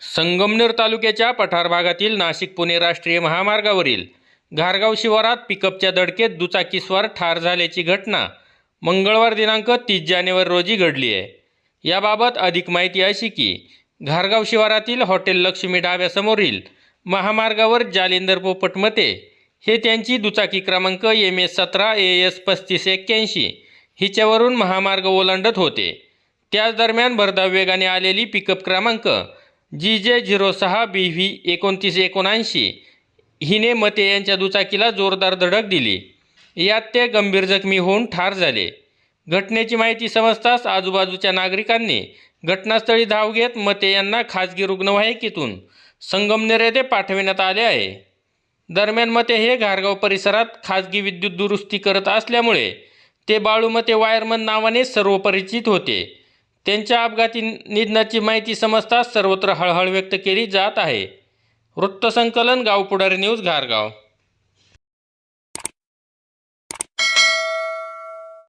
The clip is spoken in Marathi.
संगमनेर तालुक्याच्या पठार भागातील नाशिक पुणे राष्ट्रीय महामार्गावरील घारगाव शिवारात पिकअपच्या धडकेत दुचाकीस्वार ठार झाल्याची घटना मंगळवार दिनांक तीस जानेवारी रोजी घडली आहे. याबाबत अधिक माहिती अशी की घारगाव शिवारातील हॉटेल लक्ष्मी डाव्यासमोरील महामार्गावर जालिंदर पोपटमते हे त्यांची दुचाकी क्रमांक एम एस सतरा ए एस पस्तीस एक्क्याऐंशी हिच्यावरून महामार्ग ओलांडत होते. त्याच दरम्यान भरधाव वेगाने आलेली पिकअप क्रमांक जी जे झिरो सहा बी व्ही एकोणतीस एकोणऐंशी हिने मते यांच्या दुचाकीला जोरदार धडक दिली. यात ते गंभीर जखमी होऊन ठार झाले. घटनेची माहिती समजताच आजूबाजूच्या नागरिकांनी घटनास्थळी धाव घेत मते यांना खाजगी रुग्णवाहिकेतून संगमनेर येथे पाठविण्यात आले आहे. दरम्यान मते हे घारगाव परिसरात खाजगी विद्युत दुरुस्ती करत असल्यामुळे ते बाळूमते वायरमन नावाने सर्वपरिचित होते. त्यांच्या अपघाती निधनाची माहिती समजताच सर्वत्र हळहळ व्यक्त केली जात आहे. वृत्तसंकलन गावपुढारी न्यूज घारगाव.